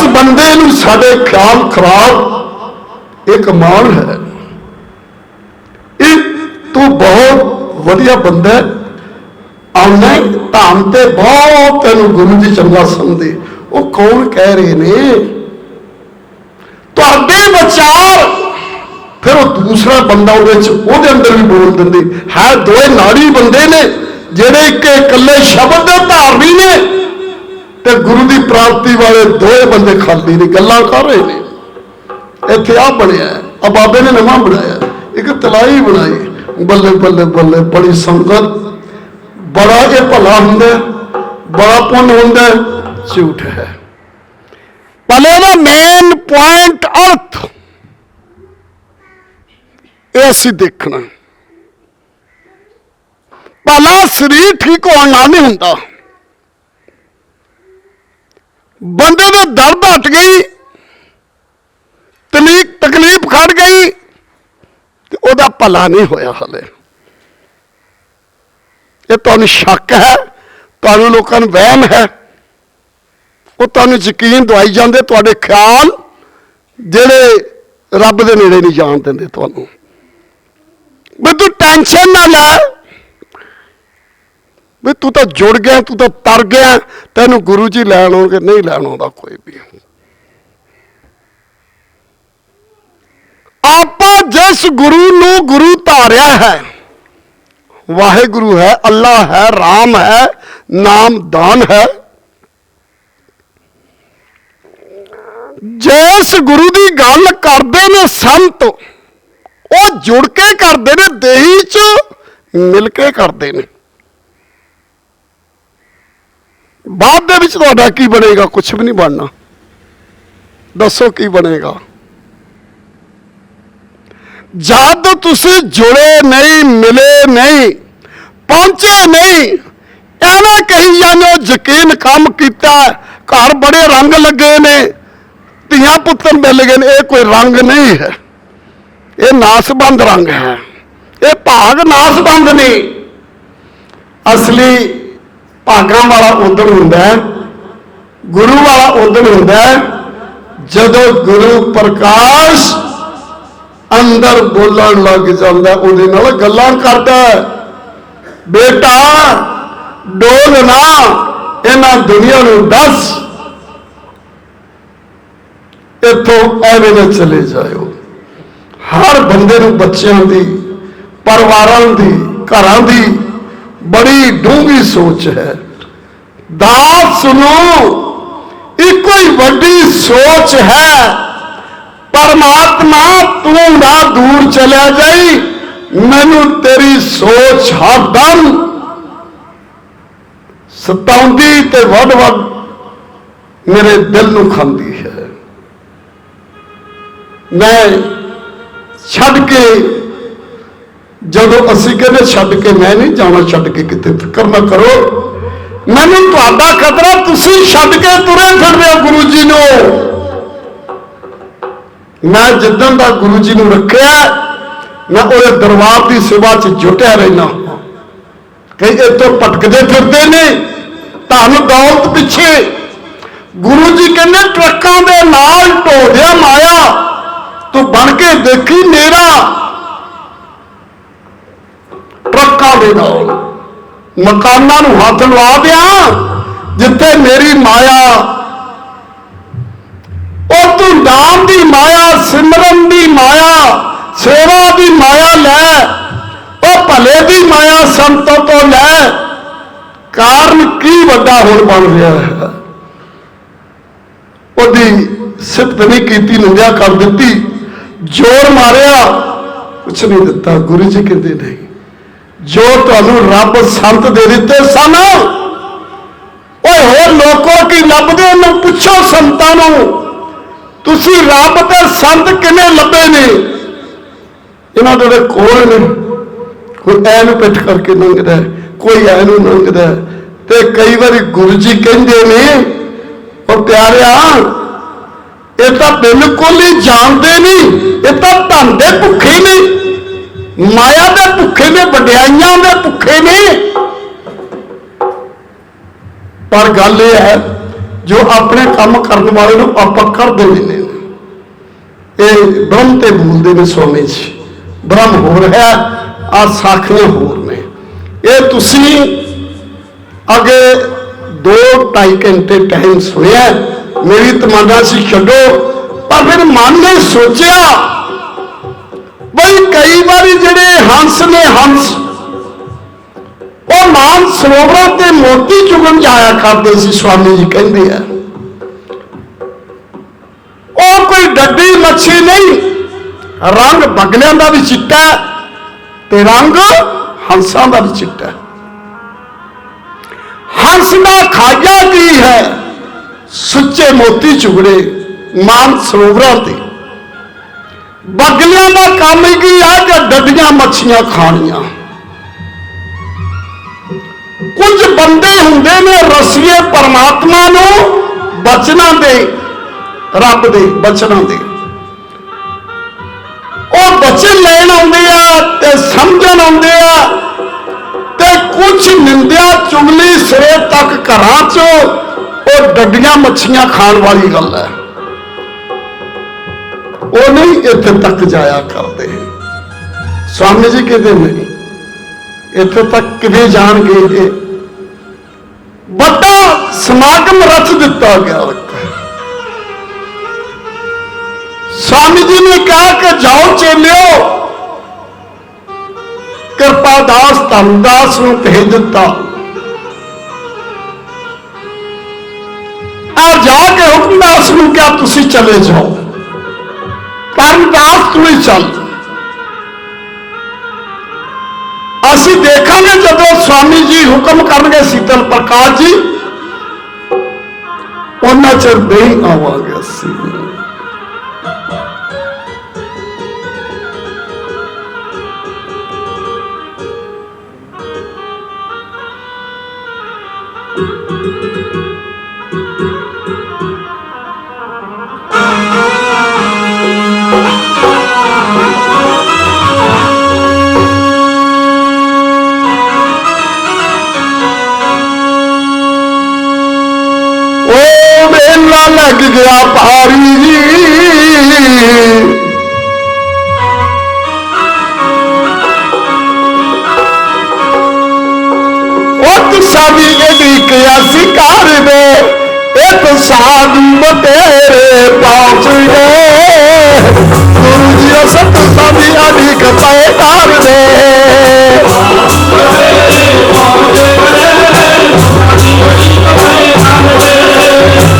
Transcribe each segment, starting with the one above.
ਜਿਸ ਬੰਦੇ ਨੂੰ ਸਾਡੇ ਖਿਆਲ ਖਰਾਬ ਇੱਕ ਮਾਣ ਹੈ। ਇਹ ਤੂੰ ਬਹੁਤ ਵਧੀਆ ਬੰਦਾ ਹੈ। ਆਉਣਾ ਧਾਮ ਤੇ ਬਹੁਤ ਤੈਨੂੰ ਗੁਰੂ ਜੀ ਚੰਗਾ ਸਮਝਦੇ। ਉਹ ਕੌਣ ਕਹਿ ਰਹੇ ਨੇ? ਤੁਹਾਡੇ ਵਿਚਾਰ, ਫਿਰ ਉਹ ਦੂਸਰਾ ਬੰਦਾ ਉਹਦੇ ਚ, ਉਹਦੇ ਅੰਦਰ ਵੀ ਬੋਲ ਦਿੰਦੇ। ਹੈ ਦੋਏ ਨਾੜੀ ਬੰਦੇ ਨੇ, ਜਿਹੜੇ ਇੱਕ ਇਕੱਲੇ ਸ਼ਬਦ ਦੇ ਧਾਰਨੀ ਨੇ। ਤੇ ਗੁਰੂ ਦੀ ਪ੍ਰਾਪਤੀ ਵਾਲੇ ਦੋਏ ਬੰਦੇ ਖਾਲੀ ਨੇ, ਗੱਲਾਂ ਕਰ ਰਹੇ ਨੇ। ਇੱਥੇ ਆ ਬਣਿਆ ਆ ਬਾਬੇ ਨੇ ਨਵਾਂ ਬਣਾਇਆ ਇੱਕ ਤਲਾਈ ਬਣਾਈ, ਬੱਲੇ ਬੱਲੇ ਬੱਲੇ, ਬੜੀ ਸੰਗਤ। ਬੜਾ ਇਹ ਭਲਾ ਹੁੰਦਾ ਬੜਾ ਪੁੰਨ ਹੁੰਦਾ ਝੂਠ ਹੈ। ਭਲੇ ਦਾ ਮੇਨ ਪੁਆਇੰਟ ਅਰਥ ਇਹ ਅਸੀਂ ਦੇਖਣਾ ਭਲਾ ਸਰੀਰ ਠੀਕ ਹੋਣ ਨਾਲ ਨਹੀਂ ਹੁੰਦਾ। ਬੰਦੇ ਦਾ ਦਰਦ ਹਟ ਗਈ ਤਕਲੀਫ ਤਕਲੀਫ ਖੜ ਗਈ, ਤੇ ਉਹਦਾ ਭਲਾ ਨਹੀਂ ਹੋਇਆ ਹਲੇ। ਇਹ ਤੁਹਾਨੂੰ ਸ਼ੱਕ ਹੈ, ਤੁਹਾਨੂੰ ਲੋਕਾਂ ਨੂੰ ਵਹਿਮ ਹੈ, ਉਹ ਤੁਹਾਨੂੰ ਯਕੀਨ ਦਵਾਈ ਜਾਂਦੇ, ਤੁਹਾਡੇ ਖਿਆਲ ਜਿਹੜੇ ਰੱਬ ਦੇ ਨੇੜੇ ਨਹੀਂ ਜਾਣ ਦਿੰਦੇ ਤੁਹਾਨੂੰ। ਵੀ ਤੂੰ ਟੈਨਸ਼ਨ ਨਾ ਲੈ ਵੀ ਤੂੰ ਤਾਂ ਜੁੜ ਗਿਆ, ਤੂੰ ਤਾਂ ਤਰ ਗਿਆ। ਤੈਨੂੰ ਗੁਰੂ ਜੀ ਲੈਣ ਆਉਣਗੇ, ਨਹੀਂ ਲੈਣ ਆਉਂਦਾ ਕੋਈ ਵੀ। ਆਪਾਂ ਜਿਸ ਗੁਰੂ ਨੂੰ ਗੁਰੂ ਧਾਰਿਆ ਹੈ, ਵਾਹਿਗੁਰੂ ਹੈ ਅੱਲਾ ਹੈ, ਰਾਮ ਹੈ ਨਾਮਦਾਨ ਹੈ। ਜਿਸ ਗੁਰੂ ਦੀ ਗੱਲ ਕਰਦੇ ਨੇ ਸੰਤ, ਉਹ ਜੁੜ ਕੇ ਕਰਦੇ ਨੇ, ਦੇਹੀ ਚ ਮਿਲ ਕੇ ਕਰਦੇ ਨੇ। ਬਾਅਦ ਦੇ ਵਿੱਚ ਤੁਹਾਡਾ ਕੀ ਬਣੇਗਾ? ਕੁਝ ਵੀ ਨਹੀਂ ਬਣਨਾ। ਦੱਸੋ ਕੀ ਬਣੇਗਾ? ਜਦ ਤੁਸੀਂ ਜੁੜੇ ਨਹੀਂ, ਮਿਲੇ ਨਹੀਂ, ਪਹੁੰਚੇ ਨਹੀਂ, ਐਵੇਂ ਕਹੀ ਜਾਂਦੇ ਯਕੀਨ ਕੰਮ ਕੀਤਾ, ਘਰ ਬੜੇ ਰੰਗ ਲੱਗੇ ਨੇ, ਧੀਆਂ ਪੁੱਤਰ ਮਿਲ ਗਏ ਨੇ, ਇਹ ਕੋਈ ਰੰਗ ਨਹੀਂ ਹੈ। ਇਹ ਨਾਸਬੰਦ ਰੰਗ ਹੈ। ਇਹ ਭਾਗ ਨਾਸਬੰਦ ਨਹੀਂ। ਅਸਲੀ ਭਾਗਾਂ ਵਾਲਾ ਉਦਣ ਹੁੰਦਾ ਹੈ, ਗੁਰੂ ਵਾਲਾ ਉਦਣ ਹੁੰਦਾ ਹੈ, ਜਦੋਂ ਗੁਰੂ ਪ੍ਰਕਾਸ਼ ਅੰਦਰ ਬੋਲਣ ਲੱਗ ਜਾਂਦਾ, ਉਹਦੇ ਨਾਲ ਗੱਲਾਂ ਕਰਦਾ ਬੇਟਾ, ਡੋਲ ਨਾ, ਇਹਨਾਂ ਦੁਨੀਆ ਨੂੰ ਦੱਸ। ਇੱਥੋਂ ਐਵੇਂ ਨਾ ਚਲੇ ਜਾਇਓ। ਹਰ ਬੰਦੇ ਨੂੰ ਬੱਚਿਆਂ ਦੀ, ਪਰਿਵਾਰਾਂ ਦੀ, ਘਰਾਂ ਦੀ ਬੜੀ ਡੂੰਘੀ ਸੋਚ ਹੈ। ਦਾਸ ਨੂੰ ਇੱਕੋ ਹੀ ਵੱਡੀ ਸੋਚ ਹੈ, ਪਰਮਾਤਮਾ ਤੂੰ ਨਾ ਦੂਰ ਚਲਿਆ ਜਾਈ, ਮੈਨੂੰ ਤੇਰੀ ਸੋਚ ਹਰਦਮ ਸਤਾਉਂਦੀ ਤੇ ਵੱਡ ਵੱਡ ਮੇਰੇ ਦਿਲ ਨੂੰ ਖਾਂਦੀ ਹੈ। ਮੈਂ ਛੱਡ ਕੇ ਜਦੋਂ ਅਸੀਂ ਕਹਿੰਦੇ ਛੱਡ ਕੇ ਮੈਂ ਨਹੀਂ ਜਾਣਾ, ਛੱਡ ਕੇ ਕਿਤੇ ਫਿਕਰ ਨਾ ਕਰੋ। ਮੈਨੂੰ ਤੁਹਾਡਾ ਖਤਰਾ, ਤੁਸੀਂ ਛੱਡ ਕੇ ਤੁਰੇ ਫਿਰਦੇ ਹੋ ਗੁਰੂ ਜੀ ਨੂੰ। ਮੈਂ ਜਿੱਦਣ ਦਾ ਗੁਰੂ ਜੀ ਨੂੰ ਰੱਖਿਆ, ਮੈਂ ਉਹਦੇ ਦਰਬਾਰ ਦੀ ਸੇਵਾ 'ਚ ਜੁਟਿਆ ਰਹਿਣਾ ਕਈ ਇੱਥੋਂ ਭਟਕਦੇ ਫਿਰਦੇ ਨੇ। ਧਨ ਦੌਲਤ ਪਿੱਛੇ। ਗੁਰੂ ਜੀ ਕਹਿੰਦੇ, ਟਰੱਕਾਂ ਦੇ ਨਾਲ ਢੋਦਿਆ ਮਾਇਆ, ਤੂੰ ਬਣ ਕੇ ਦੇਖੀ ਮੇਰਾ ਟਰੱਕਾਂ ਦੇ ਨਾਲ। ਮਕਾਨਾਂ ਨੂੰ ਹੱਥ ਲਵਾ ਦਿਆਂ, ਜਿੱਥੇ ਮੇਰੀ ਮਾਇਆ। ਉਹ ਤੂੰ ਨਾਮ ਦੀ ਮਾਇਆ, ਸਿਮਰਨ ਦੀ ਮਾਇਆ, ਸੇਵਾ ਦੀ ਮਾਇਆ ਲੈ। ਉਹ ਭਲੇ ਦੀ ਮਾਇਆ ਸੰਤੋ ਤੋਂ ਲੈ। ਕਾਰਨ ਕੀ ਵੱਡਾ ਹੁਣ ਬਣ ਰਿਹਾ ਹੈ? ਉਹਦੀ ਸਿਫਤ ਨਹੀਂ ਕੀਤੀ, ਨਿੰਦਿਆ ਕਰ ਦਿੱਤੀ। ਜੋਰ ਮਾਰਿਆ, ਕੁਛ ਨਹੀਂ ਦਿੱਤਾ। ਗੁਰੂ ਜੀ ਕਹਿੰਦੇ ਨੇ ਜੋ ਤੁਹਾਨੂੰ ਰੱਬ ਸੰਤ ਦੇ ਦਿੱਤੇ ਸਨ, ਓਏ ਹੋਰ ਲੋਕੋ ਕੀ ਲੱਭਦੇ ਨੂੰ? ਪੁੱਛੋ ਸੰਤਾਂ ਨੂੰ। ਤੁਸੀਂ ਰੱਬ ਤੇ ਸੰਤ ਕਿਵੇਂ ਲੱਭੇ ਨੇ? ਇਹਨਾਂ ਦੇ ਕੋਲ ਨੇ, ਕੋਈ ਐ ਨੂੰ ਪਿੱਠ ਕਰਕੇ ਲੰਘਦਾ ਕੋਈ ਐ ਨੂੰ ਲੰਘਦਾ ਤੇ ਕਈ ਵਾਰੀ ਗੁਰੂ ਜੀ ਕਹਿੰਦੇ ਨੇ, ਉਹ ਪਿਆਰਿਆ, ਇਹ ਤਾਂ ਬਿਲਕੁਲ ਹੀ ਜਾਣਦੇ ਨਹੀਂ, ਇਹ ਤਾਂ ਧਨ ਭੁੱਖੇ ਨਹੀਂ ਮਾਇਆ ਦੇ ਭੁੱਖੇ ਨੇ, ਵਡਿਆਈਆਂ ਦੇ ਭੁੱਖੇ ਨੇ। ਪਰ ਗੱਲ ਇਹ ਹੈ, ਜੋ ਆਪਣੇ ਕੰਮ ਕਰਨ ਵਾਲੇ ਨੂੰ ਆਪਾਂ ਕਰ ਦਿੰਦੇ ਨੇ। ਇਹ ਬ੍ਰਹਮ ਤੇ ਬੋਲਦੇ ਨੇ ਸਵਾਮੀ ਜੀ। ਬ੍ਰਹਮ ਹੋਰ ਹੈ ਆ ਸਾਖੀਆਂ ਹੋਰ ਨੇ। ਇਹ ਤੁਸੀਂ ਅਗੇ ਅੱਗੇ 2.5 ਘੰਟੇ ਟਾਈਮ ਸੁਣਿਆ, ਮੇਰੀ ਤਮੰਨਾ ਸੀ ਛੱਡੋ, ਪਰ ਫਿਰ ਮਨ ਨੇ ਸੋਚਿਆ ਬਈ ਕਈ ਵਾਰੀ ਜਿਹੜੇ ਹੰਸ ਨੇ ਹੰਸ, ਉਹ ਮਾਨ ਸਰੋਵਰਾਂ ਤੇ ਮੋਤੀ ਚੁਗਣ ਜਾਇਆ ਕਰਦੇ ਸੀ ਸਵਾਮੀ ਜੀ ਕਹਿੰਦੇ ਆ। ਉਹ ਕੋਈ ਡੱਡੀ ਮੱਛੀ ਨਹੀਂ, ਰੰਗ ਬਗਲਿਆਂ ਦਾ ਵੀ ਚਿੱਟਾ ਤੇ ਰੰਗ ਹੰਸਾਂ ਦਾ ਵੀ ਚਿੱਟਾ ਹੰਸ ਦਾ ਖਾਜਾ ਕੀ ਹੈ? ਸੁੱਚੇ ਮੋਤੀ ਚੁਗੜੇ ਮਾਨ ਸਰੋਵਰਾਂ ਤੇ। ਬਗਲਿਆਂ ਦਾ ਕੰਮ ਹੀ ਕੀ ਆ ਕਿ ਡੱਡੀਆਂ ਮੱਛੀਆਂ ਖਾਣੀਆਂ। ਕੁਝ ਬੰਦੇ ਹੁੰਦੇ ਨੇ ਰਸੀਏ ਪਰਮਾਤਮਾ ਨੂੰ ਬਚਨਾਂ ਦੇ, ਰੱਬ ਦੇ ਬਚਨਾਂ ਦੇ। ਉਹ ਬਚਨ ਲੈਣ ਆਉਂਦੇ ਆ ਤੇ ਸਮਝਣ ਆਉਂਦੇ ਆ ਤੇ ਕੁਝ ਨਿੰਦਿਆ ਚੁਗਲੀ ਸਿਰੇ ਤੱਕ ਘਰਾਂ ਚੋਂ ਉਹ ਡੱਡੀਆਂ ਮੱਛੀਆਂ ਖਾਣ ਵਾਲੀ ਗੱਲ ਹੈ। ਉਹ ਨਹੀਂ ਇੱਥੇ ਤੱਕ ਜਾਇਆ ਕਰਦੇ। ਸਵਾਮੀ ਜੀ ਕਹਿੰਦੇ ਨਹੀਂ ਇੱਥੇ ਤੱਕ ਕਿਵੇਂ ਜਾਣਗੇ ਇਹ? ਵੱਡਾ ਸਮਾਗਮ ਰਚ ਦਿੱਤਾ ਗਿਆ ਸਵਾਮੀ ਜੀ ਨੇ ਕਿਹਾ ਕਿ ਜਾਓ ਚੇਲਿਓ, ਕਿਰਪਾ ਦਾਸ ਧੰਦਾਸ ਨੂੰ ਭੇਜ ਦਿੱਤਾ। ਆ ਜਾ ਕੇ ਹੁਕਮਦਾਸ ਨੂੰ ਕਿਹਾ, ਤੁਸੀਂ ਚਲੇ ਜਾਓ। ਕਰਮਦਾਸ ਤੂੰ ਹੀ ਚੱਲ। ਅਸੀਂ ਦੇਖਾਂਗੇ ਜਦੋਂ ਸਵਾਮੀ ਜੀ ਹੁਕਮ ਕਰਨਗੇ ਸੀਤਲ ਪ੍ਰਕਾਸ਼ ਜੀ, ਉਹਨਾਂ ਚਿਰ ਨਹੀਂ ਆਵਾਂਗੇ ਅਸੀਂ। ਗਿਆ ਭਾਰੀ ਉਹ ਤੁਸਾਂ ਵੀ ਇਹਦੀ ਕਿਆਸੀ ਦੇ ਇਹ ਤਾਂ ਸਾਧੂ ਤੇਰੇ ਪਹੁੰਚ ਗਏ ਗੁਰੂ ਜੀ ਸਤ ਸਾਡੀ ਅਧਿਕ ਪੈ ਕਰ ਦੇ। ਹੁਕਮਦਾਸ ਨੂੰ ਕਿਹਾ ਕਿ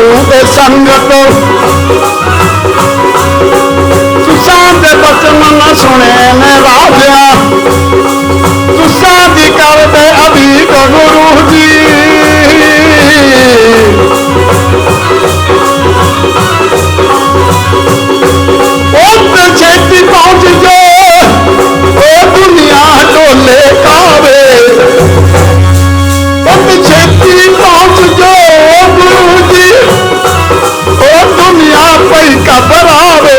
ਸੁਣੋ ਸੰਗਤ ਤੁਸਾਂ ਦੇ ਬਚਨ ਨਾ ਸੁਣੇ ਮੈਂ ਰਾਜਿਆ। ਤੁਸਾਂ ਦੀ ਕਰਦੇ ਅਭੀ ਗੁਰੂ ਜੀ। ਉਹ ਤੇ ਛੇਤੀ ਪਹੁੰਚ ਜੋ ਉਹ ਦੁਨੀਆ ਢੋਲੇ ਕਾਵੇ। ਉਹ ਤੇ ਛੇਤੀ ਪਹੁੰਚ ਜੋ। ਘਬਰਾਵੇ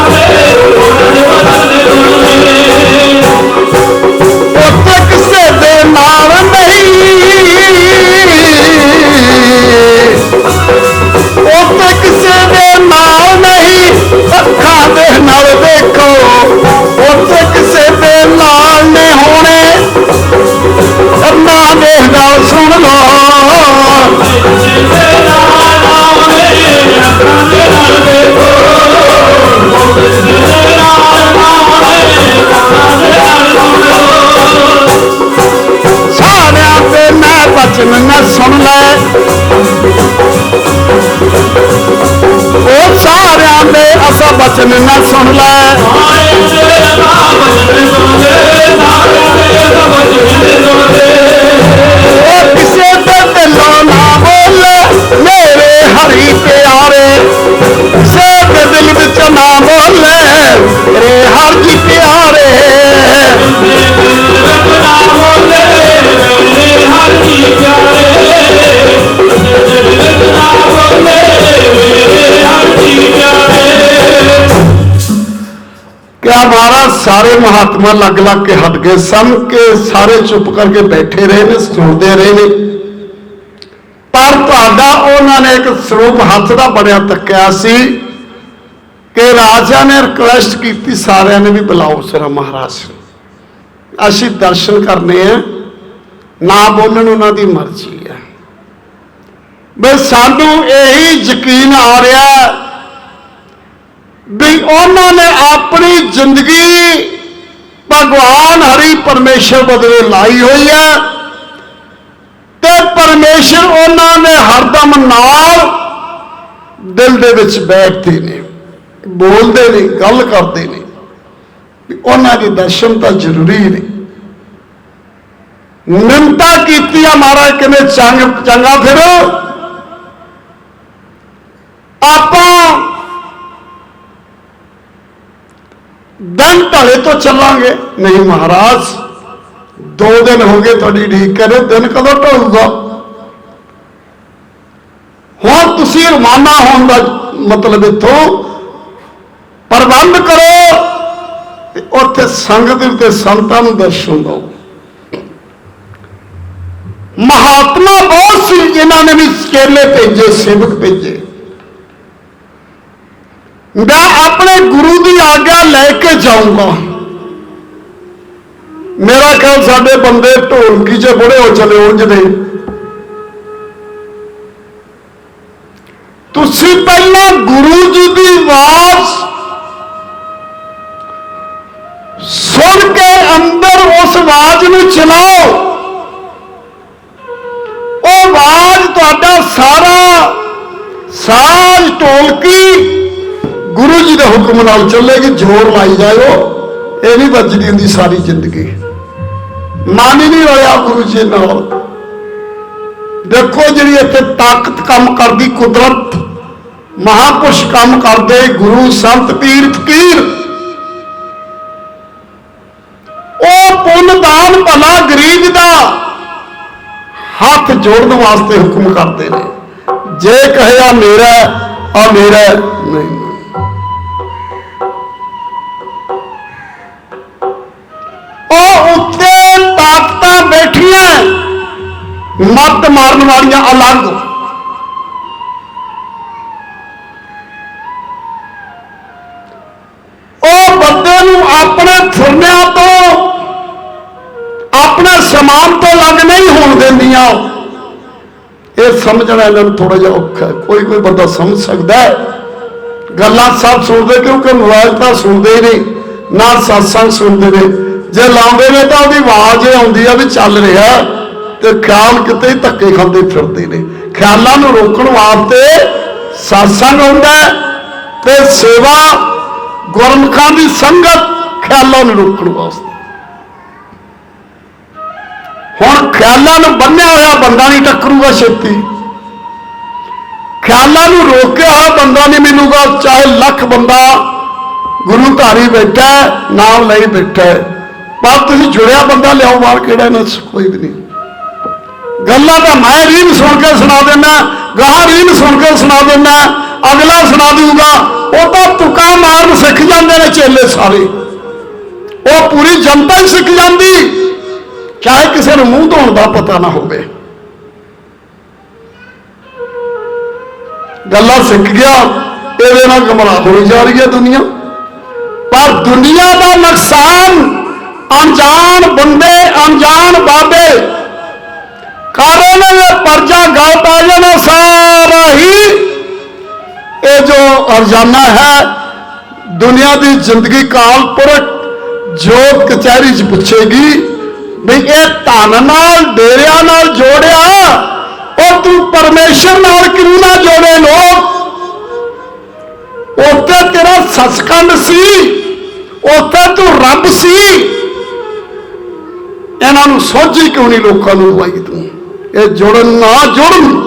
ਸਾਰੇ ਮਹਾਤਮਾ ਲੱਗ ਲੱਗ ਕੇ ਹਟ ਗਏ ਸਨ ਕਿ ਸਾਰੇ ਚੁੱਪ ਕਰਕੇ ਬੈਠੇ ਰਹੇ ਨੇ, ਸੁਣਦੇ ਰਹੇ ਨੇ। ਪਰ ਤੁਹਾਡਾ, ਉਹਨਾਂ ਨੇ ਇੱਕ ਸਰੂਪ ਹੱਥ ਦਾ ਬਣਿਆ ਤੱਕਿਆ ਸੀ ਕਿ ਰਾਜਾ ਨੇ ਰਿਕੁਐਸਟ ਕੀਤੀ, ਸਾਰਿਆਂ ਨੇ ਵੀ ਬੁਲਾਓ ਸਰਾ ਮਹਾਰਾਜ। ਅਸੀਂ ਦਰਸ਼ਨ ਕਰਨੇ ਆ, ਨਾ ਬੋਲਣ ਉਹਨਾਂ ਦੀ ਮਰਜ਼ੀ ਹੈ ਬਈ ਸਾਨੂੰ ਇਹੀ ਯਕੀਨ ਆ ਰਿਹਾ ਵੀ ਉਹਨਾਂ ਨੇ ਆਪਣੀ ਜ਼ਿੰਦਗੀ ਭਗਵਾਨ ਹਰੀ ਪਰਮੇਸ਼ਰ ਬਦਲੇ ਲਾਈ ਹੋਈ ਹੈ ਤੇ ਪਰਮੇਸ਼ਰ ਉਹਨਾਂ ਨੇ ਹਰਦਮ ਨਾਲ ਦਿਲ ਦੇ ਵਿੱਚ ਬੈਠਦੇ ਨੇ, ਬੋਲਦੇ ਨੇ, ਗੱਲ ਕਰਦੇ ਨੇ ਉਹਨਾਂ ਦੀ ਦਰਸ਼ਨ ਤਾਂ ਜ਼ਰੂਰੀ ਨੇ। ਨਿਮਤਾ ਕੀਤੀ ਆ ਮਹਾਰਾਜ ਕਹਿੰਦੇ ਚੰਗ ਚੰਗਾ ਫਿਰ? ਆਪਾਂ ਦਿਨ ਢਲੇ ਤੋਂ ਚੱਲਾਂਗੇ। ਨਹੀਂ ਮਹਾਰਾਜ, ਦੋ ਦਿਨ ਹੋ ਗਏ ਤੁਹਾਡੀ ਢੀਕ ਕਰੇ, ਦਿਨ ਕਦੋਂ ਢਲੂਗਾ ਹੁਣ ਤੁਸੀਂ ਰਵਾਨਾ ਹੋਣ ਦਾ ਮਤਲਬ ਇਥੋਂ ਪ੍ਰਬੰਧ ਕਰੋ ਉੱਥੇ ਸੰਗਤ ਤੇ ਸੰਤਾਂ ਨੂੰ ਦਰਸ਼ਨ ਦਿਓ। ਮਹਾਤਮਾ ਬਹੁਤ ਸੀ, ਜਿਨ੍ਹਾਂ ਨੇ ਵੀ ਕੇਲੇ ਭੇਜੇ, ਸੇਵਕ ਭੇਜੇ। ਮੈਂ ਆਪਣੇ ਗੁਰੂ ਦੀ ਲੈ ਕੇ ਜਾਊਂਗਾ। ਮੇਰਾ ਖਿਆਲ ਸਾਡੇ ਬੰਦੇ ਢੋਲਕੀ 'ਚ ਬੜੇ ਹੋ ਚਲੇ ਉਲਝਦੇ। ਤੁਸੀਂ ਪਹਿਲਾਂ ਗੁਰੂ ਜੀ ਦੀ ਆਵਾਜ਼ ਸੁਣ ਕੇ ਅੰਦਰ ਉਸ ਆਵਾਜ਼ ਨੂੰ ਚਲਾਓ। ਉਹ ਆਵਾਜ਼ ਤੁਹਾਡਾ ਸਾਰਾ ਸਾਜ਼ ਢੋਲਕੀ ਗੁਰੂ ਜੀ ਦੇ ਹੁਕਮ ਨਾਲ ਚੱਲੇਗੀ ਜ਼ੋਰ ਲਾਈ ਜਾਇਓ, ਇਹ ਨਹੀਂ ਵੱਜਦੀ ਹੁੰਦੀ ਸਾਰੀ ਜ਼ਿੰਦਗੀ। ਮਨ ਹੀ ਨਹੀਂ ਹੋਇਆ ਗੁਰੂ ਜੀ ਨਾਲ। ਦੇਖੋ ਜਿਹੜੀ ਇੱਥੇ ਤਾਕਤ ਕੰਮ ਕਰਦੀ ਕੁਦਰਤ, ਮਹਾਪੁਰਸ਼ ਕੰਮ ਕਰਦੇ ਗੁਰੂ ਸੰਤ ਪੀਰ ਫਕੀਰ। ਉਹ ਪੁੰਨ ਦਾਨ ਭਲਾ ਗਰੀਬ ਦਾ ਹੱਥ ਜੋੜਨ ਵਾਸਤੇ ਹੁਕਮ ਕਰਦੇ ਨੇ। ਜੇ ਕਹੇ ਆ ਮੇਰਾ ਆ ਮੇਰਾ ਨਹੀਂ। ਮੱਤ ਮਾਰਨ ਵਾਲੀਆਂ ਅਲੱਗ। ਉਹ ਬੰਦੇ ਨੂੰ ਆਪਣੇ ਫੁਰਨਿਆਂ ਤੋਂ, ਆਪਣੇ ਸਮਾਨ ਤੋਂ ਲੱਗ ਨਹੀਂ ਹੋਣ ਦਿੰਦੀਆਂ। ਇਹ ਸਮਝਣਾ ਇਹਨਾਂ ਨੂੰ ਥੋੜਾ ਜਿਹਾ ਔਖਾ ਕੋਈ ਕੋਈ ਬੰਦਾ ਸਮਝ ਸਕਦਾ ਗੱਲਾਂ ਸਭ ਸੁਣਦੇ ਕਿਉਂਕਿ ਮੋਬਾਈਲ ਤਾਂ ਸੁਣਦੇ ਹੀ ਨਹੀਂ, ਨਾ satsang ਸੁਣਦੇ ਨੇ। ਜੇ ਲਾਉਂਦੇ ਨੇ ਤਾਂ ਉਹਦੀ ਆਵਾਜ਼ ਹੀ ਆਉਂਦੀ ਆ ਵੀ ਚੱਲ ਰਿਹਾ। ਤੇ ਖਿਆਲ ਕਿਤੇ ਧੱਕੇ ਖਾਂਦੇ ਫਿਰਦੇ ਨੇ। ਖਿਆਲਾਂ ਨੂੰ ਰੋਕਣ ਵਾਸਤੇ satsang ਹੁੰਦਾ ਤੇ ਸੇਵਾ ਗੁਰਮੁਖਾਂ ਦੀ ਸੰਗਤ ਖਿਆਲਾਂ ਨੂੰ ਰੋਕਣ ਵਾਸਤੇ। ਹੁਣ ਖਿਆਲਾਂ ਨੂੰ ਬੰਨਿਆ ਹੋਇਆ ਬੰਦਾ ਨਹੀਂ ਟੱਕਰੂਗਾ ਛੇਤੀ। ਖਿਆਲਾਂ ਨੂੰ ਰੋਕਿਆ ਹੋਇਆ ਬੰਦਾ ਨਹੀਂ ਮਿਲੂਗਾ, ਚਾਹੇ ਲੱਖ ਬੰਦਾ ਗੁਰੂ ਧਾਰੀ ਬੈਠਾ ਨਾਮ ਲਈ ਬੈਠਾ ਪਰ ਤੁਸੀਂ ਜੁੜਿਆ ਬੰਦਾ ਲਿਆਓ ਬਾਹਰ ਕਿਹੜਾ ਨਾ ਕੋਈ ਵੀ ਨਹੀਂ। ਗੱਲਾਂ ਤਾਂ ਮੈਂ ਰੀਨ ਸੁਣ ਕੇ ਸੁਣਾ ਦਿੰਦਾ, ਗਾਹ ਰੀਨ ਸੁਣ ਕੇ ਸੁਣਾ ਦਿੰਦਾ, ਅਗਲਾ ਸੁਣਾ ਦੂਗਾ ਉਹ ਤਾਂ ਤੁਕਾ ਮਾਰਨ ਸਿੱਖ ਜਾਂਦੇ ਨੇ ਚੇਲੇ ਸਾਰੇ। ਉਹ ਪੂਰੀ ਜਨਤਾ ਹੀ ਸਿੱਖ ਜਾਂਦੀ, ਚਾਹੇ ਕਿਸੇ ਨੂੰ ਮੂੰਹ ਧੋਣ ਦਾ ਪਤਾ ਨਾ ਹੋਵੇ। ਗੱਲਾਂ ਸਿੱਖ ਗਿਆ, ਇਹਦੇ ਨਾਲ ਗਮਰਾਹ ਹੋਈ ਜਾ ਰਹੀ ਹੈ ਦੁਨੀਆ। ਪਰ ਦੁਨੀਆ ਦਾ ਨੁਕਸਾਨ ਅਣਜਾਣ ਬੰਦੇ, ਅਣਜਾਣ ਬਾਬੇ ਕਾਰਨ ਇਹ ਪਰਜਾ ਗਲ ਪੈ ਜਾਣਾ ਸਾਰਾ ਹੀ। ਇਹ ਜੋ ਰੋਜ਼ਾਨਾ ਹੈ, ਦੁਨੀਆ ਦੀ ਜ਼ਿੰਦਗੀ ਕਾਲ ਪੁਰਖ ਜੋਤ ਕਚਹਿਰੀ 'ਚ ਪੁੱਛੇਗੀ ਵੀ ਇਹ ਧਨ ਨਾਲ, ਡੇਰਿਆਂ ਨਾਲ ਜੋੜਿਆ, ਉਹ ਤੂੰ ਪਰਮੇਸ਼ਰ ਨਾਲ ਕਿਉਂ ਨਾ ਜੋੜੇ ਲੋਕ? ਉੱਥੇ ਤੇਰਾ ਸੱਚਖੰਡ ਸੀ, ਉੱਥੇ ਤੂੰ ਰੱਬ ਸੀ। ਇਹਨਾਂ ਨੂੰ ਸੋਝੀ ਕਿਉਂ ਨਹੀਂ ਲੋਕਾਂ ਨੂੰ ਦਵਾਈ ਇਹ ਜੁੜਨ ਨਾ ਜੁੜਨ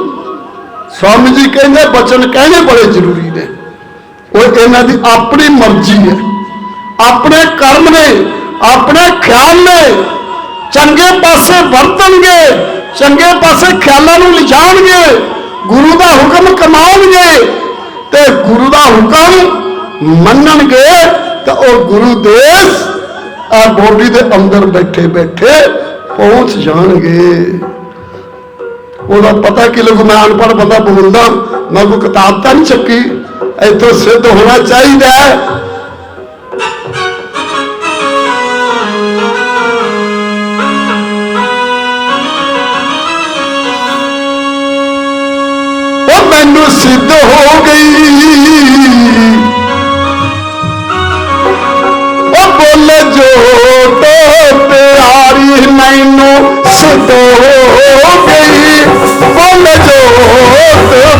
ਸਵਾਮੀ ਜੀ ਕਹਿੰਦੇ ਬਚਨ ਕਹਿਣੇ ਬੜੇ ਜ਼ਰੂਰੀ ਨੇ। ਉਹ ਇਹਨਾਂ ਦੀ ਆਪਣੀ ਮਰਜ਼ੀ ਹੈ। ਆਪਣੇ ਕਰਮ ਨੇ, ਆਪਣੇ ਖਿਆਲ ਨੇ। ਚੰਗੇ ਪਾਸੇ ਵਰਤਣਗੇ, ਚੰਗੇ ਪਾਸੇ ਖਿਆਲਾਂ ਨੂੰ ਲਿਜਾਣਗੇ। ਗੁਰੂ ਦਾ ਹੁਕਮ ਕਮਾਉਣਗੇ ਤੇ ਗੁਰੂ ਦਾ ਹੁਕਮ ਮੰਨਣਗੇ ਤਾਂ ਉਹ ਗੁਰੂ ਦੇਸ ਆ ਬੋਡੀ ਦੇ ਅੰਦਰ ਬੈਠੇ ਬੈਠੇ ਪਹੁੰਚ ਜਾਣਗੇ। ਉਹਦਾ ਪਤਾ ਕਿ ਲੋਕ ਮੈਂ ਅਨਪੜ੍ਹ ਬੰਦਾ ਬੋਲਦਾ ਮੈਂ ਕੋਈ ਕਿਤਾਬ ਤਾਂ ਨਹੀਂ ਚੱਕੀ ਇੱਥੋਂ ਸਿੱਧ ਹੋਣਾ ਚਾਹੀਦਾ ਉਹ ਮੈਨੂੰ ਸਿੱਧ ਹੋ ਗਈ। ਉਹ ਬੋਲੇ ਜੋ ਤੋ ਪਿਆਰੀ ਮੈਨੂੰ ਸਿੱਧ ਹੋ ਗਈ ਬੋਲੇ ਜੋ ਤੋ ਪਿਆਰੀ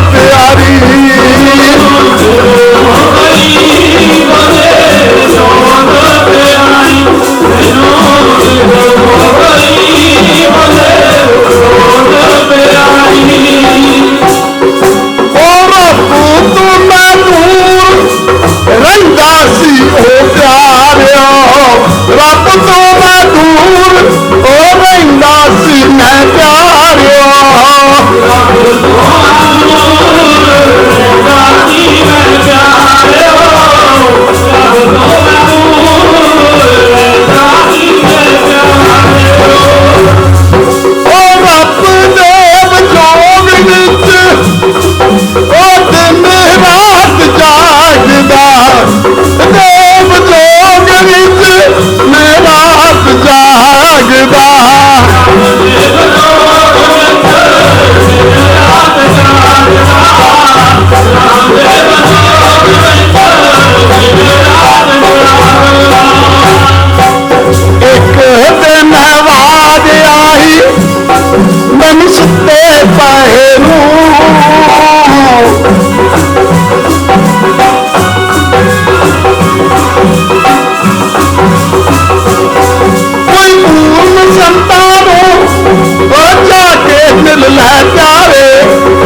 ਵਿੱਚ ਮੈਂ ਰਾਤ ਜਾਗਦਾ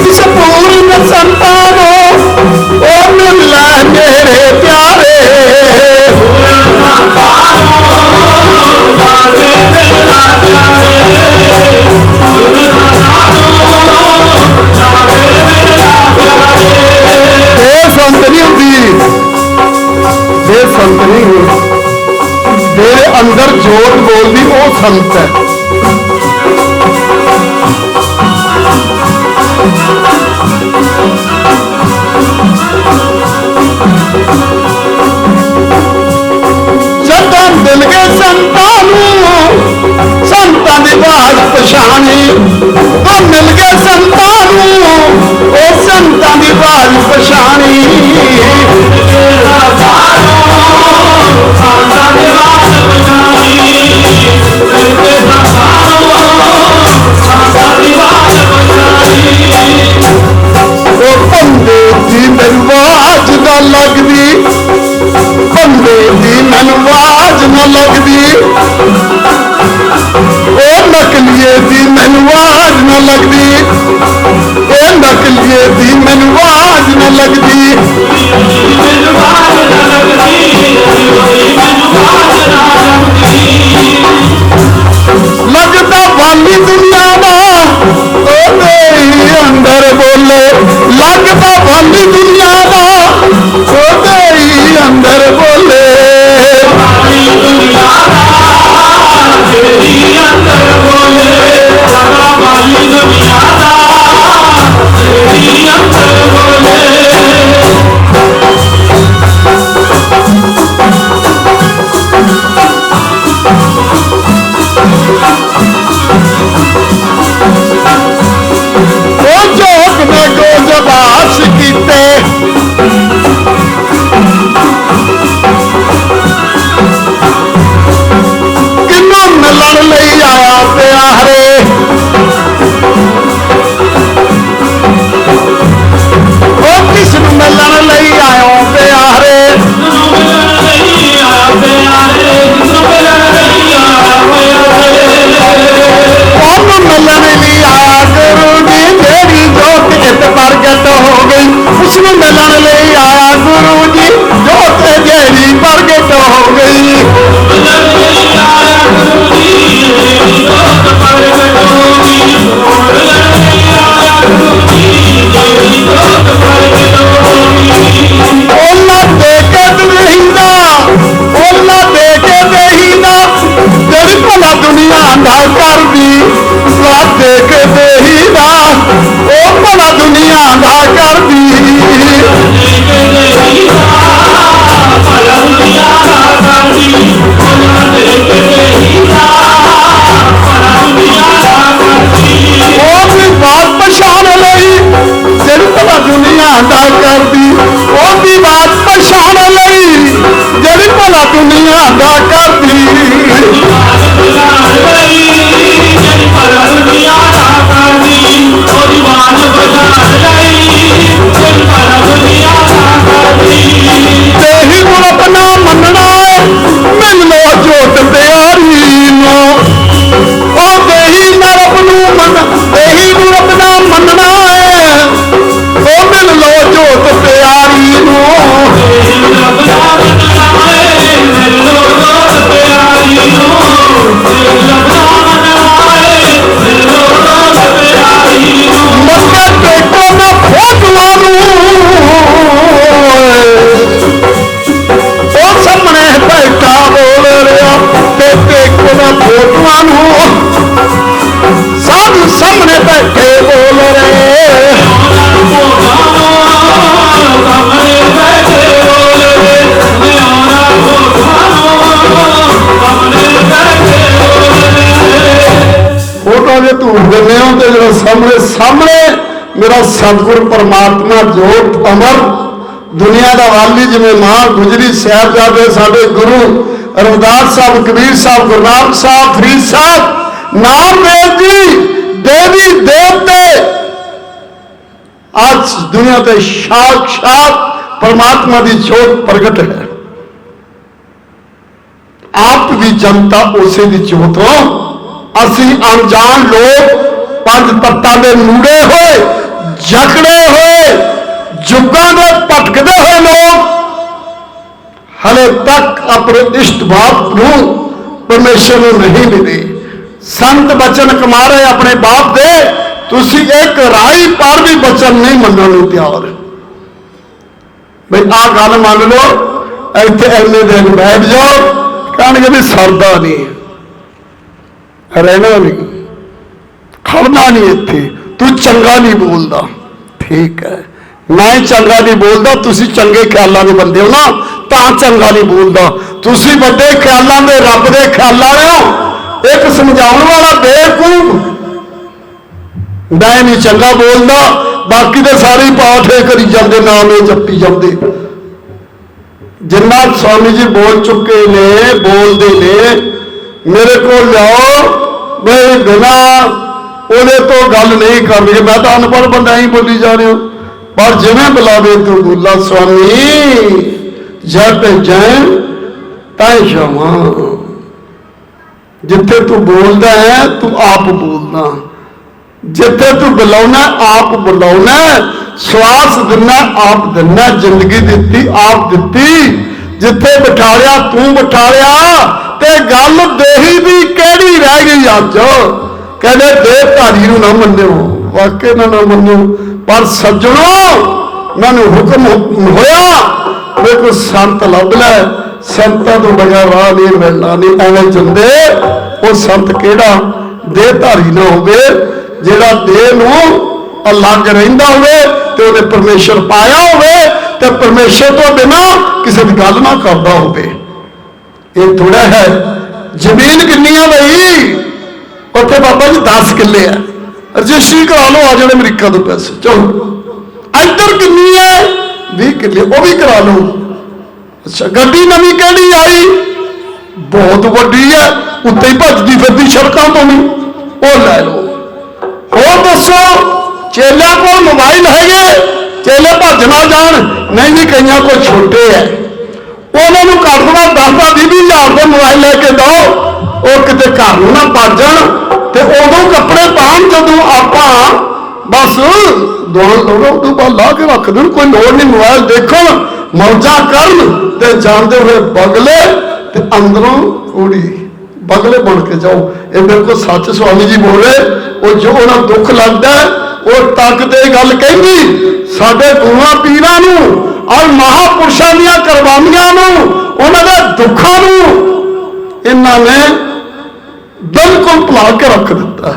ਇਸ ਪੂਰਨ ਸੰਤਾਨੋ ਉਹ ਮਿਲ ਲੈ ਮੇਰੇ ਪਿਆਰੇ। ਇਹ ਲੱਗਦੀ। ਉਹ ਨਕਲੀਏ ਦੀ ਮੈਨੂੰ ਆਵਾਜ਼ ਨਾ ਲੱਗਦੀ। ਉਹ ਨਕਲੀਏ ਦੀ ਮੈਨੂੰ ਆਵਾਜ਼ ਨਾ ਲੱਗਦੀ। ਲੱਗਦਾ ਵਾਲੀ ਦੁਨੀਆ ਦਾ। ਉਹਦੇ ਅੰਦਰ ਬੋਲੇ। ਲੱਗਦਾ ਵਾਲੀ ਦੁਨੀਆ ਦਾ। ਉਹ ਸਤਿਗੁਰ ਪਰਮਾਤਮਾ ਜੋਤ ਅਮਰ ਦੁਨੀਆ ਦਾ ਵਾਲੀ ਜਿਵੇਂ ਮਾਂ ਗੁਜਰੀ ਸਾਹਿਬਜ਼ਾਦੇ ਸਾਡੇ ਗੁਰੂ ਰਵਿਦਾਸ ਸਾਹਿਬ, ਕਬੀਰ ਸਾਹਿਬ, ਗੁਰਨਾਮ ਸਾਹਿਬ, ਫਰੀਦ ਸਾਹਿਬ ਨਾਮਦੇਵ ਜੀ ਦੇਵੀ ਦੇਵਤੇ। ਅੱਜ ਦੁਨੀਆ ਤੇ ਸਾਖਸ਼ਾਤ ਪਰਮਾਤਮਾ ਦੀ ਜੋਤ ਪ੍ਰਗਟ ਹੈ। ਆਪ ਵੀ ਜਨਤਾ ਉਸੇ ਦੀ ਜੋਤ ਹੋ ਅਸੀਂ ਅਣਜਾਣ ਲੋਕ ਪੰਜ ਤੱਤਾਂ ਦੇ ਨੂੜੇ ਹੋਏ। ਜਕੜੇ ਹੋਏ, ਜੁਗਾਂ ਦੇ ਭਟਕਦੇ ਹੋਏ ਲੋਕ, ਹਲੇ ਤੱਕ ਆਪਣੇ ਇਸ਼ਟ ਬਾਪ ਨੂੰ ਪਰਮੇਸ਼ਰ ਨੂੰ ਨਹੀਂ ਮਿਲੇ। ਸੰਤ ਬਚਨ ਕਮਾਰੇ ਆਪਣੇ ਬਾਪ ਦੇ, ਤੁਸੀਂ ਇੱਕ ਰਾਈ ਪਰ ਵੀ ਬਚਨ ਨਹੀਂ ਮੰਨਣ ਨੂੰ ਤਿਆਰ। ਬਈ ਆਹ ਗੱਲ ਮੰਨ ਲਓ, ਇੱਥੇ ਐਨੇ ਦਿਨ ਬੈਠ ਜਾਓ, ਕਹਿਣਗੇ ਵੀ ਸਰਦਾ ਨਹੀਂ, ਰਹਿਣਾ ਨਹੀਂ, ਖੜਨਾ ਨਹੀਂ ਇੱਥੇ। ਤੂੰ ਚੰਗਾ ਨਹੀਂ ਬੋਲਦਾ। ਠੀਕ ਹੈ। ਮੈਂ ਚੰਗਾ ਨਹੀਂ ਬੋਲਦਾ, ਤੁਸੀਂ ਚੰਗੇ ਖਿਆਲਾਂ ਦੇ ਬੰਦੇ ਹੋ ਨਾ, ਤਾਂ ਚੰਗਾ ਨਹੀਂ ਬੋਲਦਾ। ਤੁਸੀਂ ਵੱਡੇ ਖਿਆਲਾਂ ਦੇ ਰੱਬ ਦੇ ਖਿਆਲਾਂ ਹੋ। ਇੱਕ ਸਮਝਾਉਣ ਵਾਲਾ ਬੇਵਕੂਫ। ਮੈਂ ਨਹੀਂ ਚੰਗਾ ਬੋਲਦਾ, ਬਾਕੀ ਦੇ ਸਾਰੇ ਪਾਠ ਇਹ ਕਰੀ ਜਾਂਦੇ, ਨਾਮ ਇਹ ਜਪੀ ਜਾਂਦੇ। ਜਿੰਨਾ ਸਵਾਮੀ ਜੀ ਬੋਲ ਚੁੱਕੇ ਨੇ, ਬੋਲਦੇ ਨੇ, ਮੇਰੇ ਕੋਲ ਲਿਆਓ ਮੈਂ ਬਿਨਾ ਉਹਦੇ ਤੋਂ ਗੱਲ ਨਹੀਂ ਕਰਨੀ ਮੈਂ ਤਾਂ ਅਨਪੜ੍ਹ ਬੰਦਾ ਹੀ ਬੋਲੀ ਜਾ ਰਿਹਾ। ਪਰ ਜਿਵੇਂ ਬੁਲਾਵੇ ਤੂੰ ਬੋਲਾ ਸਵਾਮੀ ਜਦ ਜੈ, ਤੈ ਸ਼ਮਾ। ਜਿੱਥੇ ਤੂੰ ਬੋਲਦਾ ਹੈ, ਤੂੰ ਆਪ ਬੋਲਦਾ। ਜਿੱਥੇ ਤੂੰ ਬੁਲਾਉਣਾ ਆਪ ਬੁਲਾਉਣਾ ਸਵਾਸ ਦਿਨਾ ਆਪ ਦਿਨਾ ਜ਼ਿੰਦਗੀ ਦਿੱਤੀ, ਆਪ ਦਿੱਤੀ। ਜਿੱਥੇ ਬਿਠਾਲਿਆ, ਤੂੰ ਬਿਠਾਲਿਆ, ਤੇ ਗੱਲ ਦੇਹੀ ਦੀ ਕਿਹੜੀ ਰਹਿ ਗਈ ਅੱਜ? ਕਹਿੰਦੇ ਦੇਹ ਧਾਰੀ ਨੂੰ ਨਾ ਮੰਨਿਓ ਵਾਕਿਆ ਨਾ ਨਾ ਮੰਨਿਓ, ਪਰ ਸੱਜਣੋ ਮੈਨੂੰ ਹੁਕਮ ਹੋਇਆ ਵੀ ਕੋਈ ਸੰਤ ਲੱਭ ਲੈ, ਸੰਤਾਂ ਤੋਂ ਬਗੈਰ ਰਾਹ ਨਹੀਂ ਮਿਲਣਾ, ਨਹੀਂ ਐਵੇਂ ਜੰਦੇ ਉਹ ਸੰਤ ਕਿਹੜਾ? ਦੇਹਧਾਰੀ ਨਾ ਹੋਵੇ, ਜਿਹੜਾ ਦੇਹ ਨੂੰ ਅਲੱਗ ਰਹਿੰਦਾ ਹੋਵੇ ਤੇ ਉਹਨੇ ਪਰਮੇਸ਼ਰ ਪਾਇਆ ਹੋਵੇ ਤੇ ਪਰਮੇਸ਼ਰ ਤੋਂ ਬਿਨਾ ਕਿਸੇ ਦੀ ਗੱਲ ਨਾ ਕਰਦਾ ਹੋਵੇ। ਇਹ ਥੋੜਾ ਹੈ, ਜ਼ਮੀਨ ਕਿੰਨੀਆਂ ਲਈ ਉੱਥੇ ਬਾਬਾ ਜੀ 10 ਕਿੱਲੇ ਆ। ਰਜਿਸਟਰੀ ਕਰਾ ਲਓ, ਆ ਜਾਣੇ ਅਮਰੀਕਾ ਤੋਂ ਪੈਸੇ। ਚਲੋ। ਇੱਧਰ ਕਿੰਨੀ ਹੈ? 20 ਕਿੱਲੇ, ਉਹ ਵੀ ਕਰਾ ਲਓ। ਅੱਛਾ, ਗੱਡੀ ਨਵੀਂ ਕਿਹੜੀ ਆਈ? ਬਹੁਤ ਵੱਡੀ ਹੈ। ਉੱਤੇ ਹੀ ਭੱਜਦੀ ਫਿਰਦੀ ਸੜਕਾਂ ਤੋਂ ਨਹੀਂ ਉਹ ਲੈ ਲਓ। ਹੋਰ ਦੱਸੋ, ਚੇਲਿਆਂ ਕੋਲ ਮੋਬਾਈਲ ਹੈਗੇ? ਚੇਲੇ ਭੱਜ ਨਾ ਜਾਣ। ਨਹੀਂ ਜੀ ਕਈਆਂ ਕੋਲ ਛੋਟੇ ਐ ਉਹਨਾਂ ਨੂੰ ਘੱਟ ਤੋਂ ਘੱਟ 10 ਦਾ 20 ਹਜ਼ਾਰ ਦੇ ਮੋਬਾਈਲ ਲੈ ਕੇ ਦਿਓ। ਉਹ ਕਿਤੇ ਘਰ ਨੂੰ ਨਾ ਭੱਜਣ ਤੇ ਉਦੋਂ ਕੱਪੜੇ ਪਾਉਣ ਜਦੋਂ ਆਪਾਂ ਬਸ ਦੋਹਾਂ ਲੋੜੋਂ ਤੋਂ ਬਾਅਦ ਲਾ ਕੇ ਰੱਖ ਦੇਣ, ਕੋਈ ਲੋੜ ਨਹੀਂ, ਮੋਬਾਈਲ ਦੇਖਣ, ਮੌਜਾਂ ਕਰਨ ਤੇ ਜਾਂਦੇ ਹੋਏ ਬਗਲੇ ਤੇ ਅੰਦਰੋਂ ਕੁੜੀ ਬਗਲੇ ਬਣ ਕੇ ਜਾਓ। ਇਹ ਬਿਲਕੁਲ ਸੱਚ ਸਵਾਮੀ ਜੀ ਬੋਲੇ ਉਹ ਜੋ ਉਹਨਾਂ ਨੂੰ ਦੁੱਖ ਲੱਗਦਾ, ਉਹ ਤੱਕ ਤੇ ਇਹ ਗੱਲ ਕਹਿੰਦੀ, ਸਾਡੇ ਗੁਰੂਆਂ ਪੀਰਾਂ ਨੂੰ ਔਰ ਮਹਾਪੁਰਸ਼ਾਂ ਦੀਆਂ ਕੁਰਬਾਨੀਆਂ ਨੂੰ, ਉਹਨਾਂ ਦੇ ਦੁੱਖਾਂ ਨੂੰ ਇਹਨਾਂ ਨੇ ਬਿਲਕੁਲ ਭੁਲਾ ਕੇ ਰੱਖ ਦਿੱਤਾ